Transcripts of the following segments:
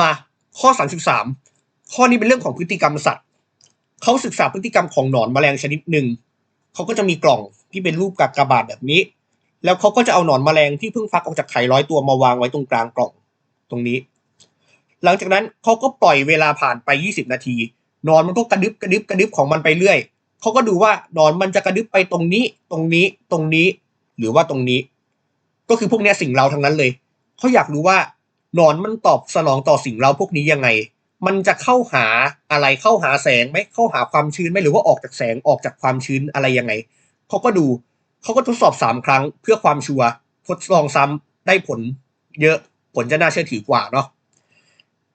มาข้อ 33 ข้อนี้เป็นเรื่องของพฤติกรรมสัตว์เขาศึกษาพฤติกรรมของหนอนแมลงชนิดหนึ่งเขาก็จะมีกล่องที่เป็นรูปกากบาทแบบนี้ แล้วเขาก็จะเอาหนอนแมลงที่เพิ่งฟักออกจากไข่ร้อยตัวมาวางไว้ตรงกลางกล่องตรงนี้ หลังจากนั้นเขาก็ปล่อยเวลาผ่านไป 20 นาทีหนอนมันก็กระดึบกระดึบกระดึบของมันไปเรื่อยเขาก็ดูว่าหนอนมันจะกระดึบไปตรงนี้ ตรงนี้ตรงนี้ หรือว่าตรงนี้ ก็คือพวกนี้สิ่งเราทั้งนั้นเลยเขาอยากรู้ว่า หนอนมันตอบสนองต่อสิ่งเราพวกนี้ยังไง มันจะเข้าหาอะไรเข้าหาแสงไหมเข้าหาความชื้นไหมหรือว่าออกจากแสงออกจากความชื้นอะไรยังไงเขาก็ดูเขาก็ทดสอบสามครั้งเพื่อความชัวร์ทดลองซ้ำได้ผลเยอะผลจะน่าเชื่อถือกว่าเนาะ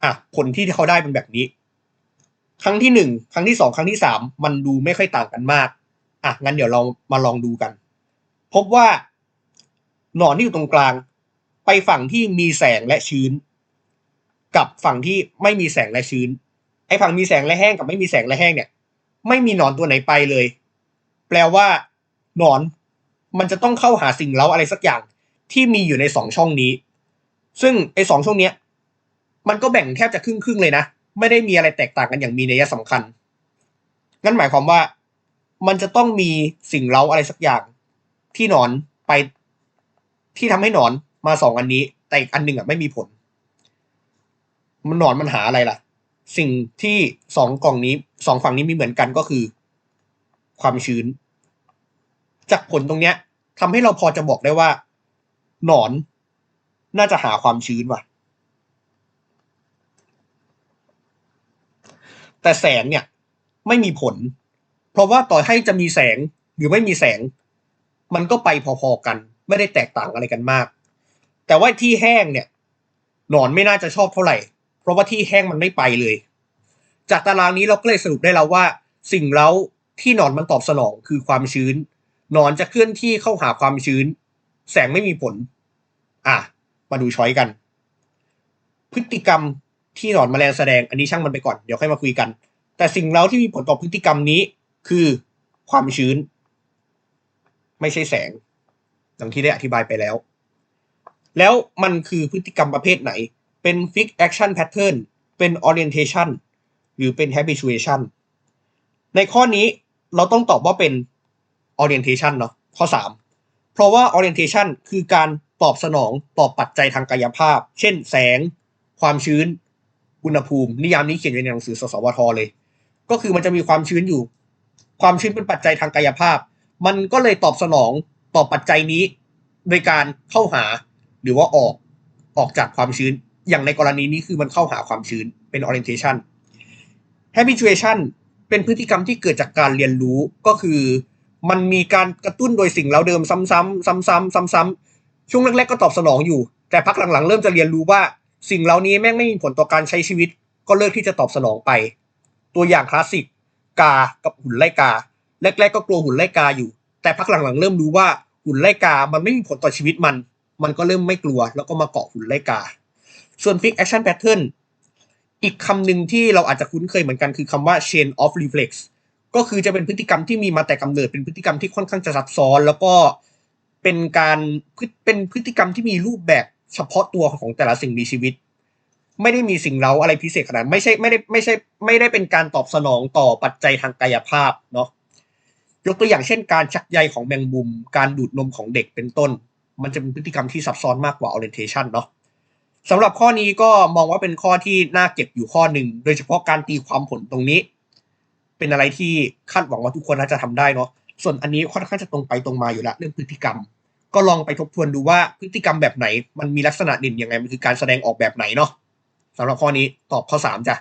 อะผลที่เขาได้เป็นแบบนี้ ครั้งที่หนึ่งครั้งที่สองครั้งที่สามมันดูไม่ค่อยต่างกันมากอะงั้นเดี๋ยวเรามาลองดูกัน พบว่าหนอนที่อยู่ตรงกลาง ไปฝั่งที่มีแสงและชื้น กับฝั่งที่ไม่มีแสงและชื้น ไอ้ฝั่งมีแสงและแห้งกับไม่มีแสงและแห้งเนี่ย ไม่มีหนอนตัวไหนไปเลย แปลว่า หนอนมันจะต้องเข้าหาสิ่งเร้าอะไรสักอย่างที่มีอยู่ในสองช่องนี้ ซึ่งไอ้สองช่องเนี้ย มันก็แบ่งแทบจะครึ่งครึ่งๆเลยนะ ไม่ได้มีอะไรแตกต่างกันอย่างมีนัยสำคัญ งั้นหมายความว่า มันจะต้องมีสิ่งเร้าอะไรสักอย่าง ที่หนอนไป ที่ทำให้หนอน มาสองอันนี้ แต่อีกอันหนึ่งอะไม่มีผล มันหนอนมันหาอะไรล่ะ สิ่งที่สองกล่องนี้สองฝั่งนี้มีเหมือนกันก็คือ ความชื้น จากผลตรงเนี้ยทำให้เราพอจะบอกได้ว่า หนอนน่าจะหาความชื้นว่ะ แต่แสงเนี่ย ไม่มีผล เพราะว่าต่อให้จะมีแสงหรือไม่มีแสง มันก็ไปพอๆกัน ไม่ได้แตกต่างอะไรกันมาก แต่ว่าที่แห้งเนี่ยหนอนไม่น่าจะชอบเท่าไหร่ เพราะว่าที่แห้งมันไม่ไปเลย จากตารางนี้เราก็เลยสรุปได้แล้วว่า สิ่งเร้าที่หนอนมันตอบสนองคือความชื้น หนอนจะเคลื่อนที่เข้าหาความชื้น แสงไม่มีผล อะ มาดูช้อยกัน พฤติกรรมที่หนอนมแมลงแสดงอันนี้ช่างมันไปก่อนเดี๋ยวค่อยมาคุยกัน แต่สิ่งเร้าที่มีผลต่อพฤติกรรมนี้คือความชื้น ไม่ใช่แสงดังที่ได้อธิบายไปแล้ว แล้วมันคือพฤติกรรมประเภทไหน เป็น fixed action pattern เป็น orientation หรือเป็น habituation ในข้อนี้เราต้องตอบว่าเป็น orientation เนาะข้อ 3 เพราะว่า orientation คือการตอบสนองต่อปัจจัยทางกายภาพ เช่น แสง ความชื้น อุณหภูมิ นิยามนี้เขียนไว้ในหนังสือสสวทเลย ก็คือมันจะมีความชื้นอยู่ ความชื้นเป็นปัจจัยทางกายภาพ มันก็เลยตอบสนองต่อปัจจัยนี้ โดยการเข้าหา หรือว่าออกออกจากความชื้น อย่างในกรณีนี้คือมันเข้าหาความชื้นเป็น orientation habituation เป็นพฤติกรรมที่เกิดจากการเรียนรู้ก็คือ มันมีการกระตุ้นโดยสิ่งเร้าเดิมซ้ำๆซ้ำๆซ้ำๆช่วงแรกๆก็ตอบสนองอยู่ แต่พักหลังๆเริ่มจะเรียนรู้ว่าสิ่งเหล่านี้แม่งไม่มีผลต่อการใช้ชีวิต ก็เลิกที่จะตอบสนองไป ตัวอย่างคลาสสิกกากับหุ่นไล่กา แรกๆก็กลัวหุ่นไล่กาอยู่ แต่พักหลังๆเริ่มรู้ว่าหุ่นไล่กามันไม่มีผลต่อชีวิตมัน มันก็เริ่มไม่กลัว แล้วก็มาเกาะหุ่นไล่กา ส่วน fix action pattern อีกคำหนึ่งที่เราอาจจะคุ้นเคยเหมือนกันคือคำว่า chain of reflex ก็คือจะเป็นพฤติกรรมที่มีมาแต่กำเนิดเป็นพฤติกรรมที่ค่อนข้างจะซับซ้อน แล้วก็เป็นการเป็นพฤติกรรมที่มีรูปแบบเฉพาะตัวของแต่ละสิ่งมีชีวิต ไม่ได้มีสิ่งเร้าอะไรพิเศษขนาดไม่ใช่ไม่ได้ไม่ใช่ไม่ได้เป็นการตอบสนองต่อปัจจัยทางกายภาพเนาะยกตัวอย่างเช่น การชักใยของแมงมุม การดูดนมของเด็กเป็นต้น มันจะเป็นพฤติกรรมที่ซับซ้อนมากกว่า orientation เนาะสำหรับข้อนี้ก็มองว่าเป็นข้อที่น่าเก็บอยู่ข้อหนึ่ง โดยเฉพาะการตีความผลตรงนี้ เป็นอะไรที่คาดหวังว่าทุกคนน่าจะทำได้เนาะส่วนอันนี้ค่อนข้างจะตรงไปตรงมาอยู่แล้วเรื่องพฤติกรรม ก็ลองไปทบทวนดูว่าพฤติกรรมแบบไหน มันมีลักษณะเด่นยังไงมันคือการแสดงออกแบบไหนเนาะสำหรับข้อนี้ตอบข้อสามจ้ะ